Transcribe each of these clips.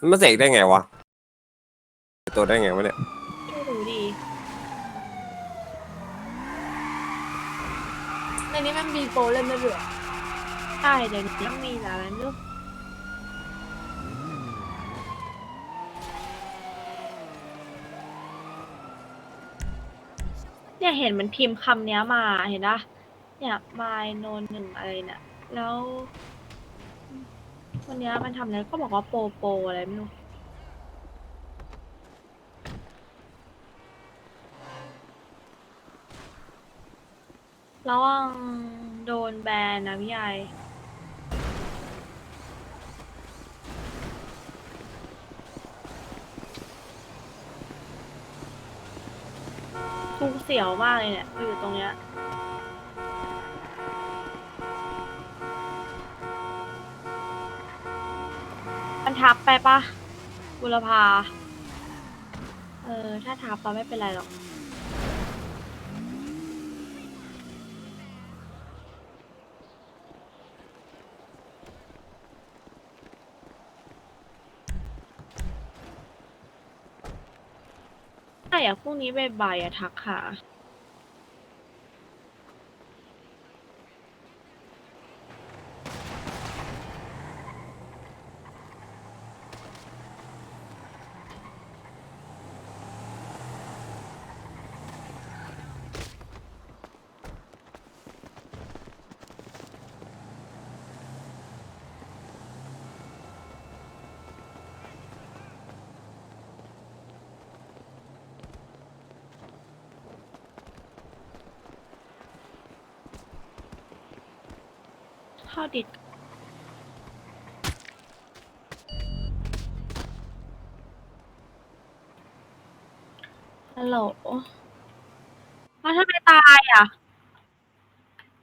มันมาเสกได้ไงวะตัวได้ไงวะเนี่ยไม่รู้ดีในนี้มันมีโปรเล่นไม่เบื่อใช่เดี๋ยวนี้ต้องมีอะไรไม่รู้เนี่ยเห็นมันพิมพ์คำเนี้ยมาเห็นปะเนี่ยมายโนนหนึ่งอะไรเนี่ยแล้ว วันเนี้ยมันทำอะไรก็บอกว่าโปรโปรอะไรไม่รู้ระวังโดนแบนนะพี่ใหญ่กูเสียวมากเลยเนี่ยอยู่ตรงเนี้ย มันทับไปปะบุรพา เออ ถ้าทับก็ไม่เป็นไรหรอกใช่อะพรุ่งนี้บ่ายๆอะทักหา ข้าวดิดฮัลโหลอ้าวทำไมตายอะ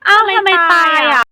อ้าวทำไมตายอะ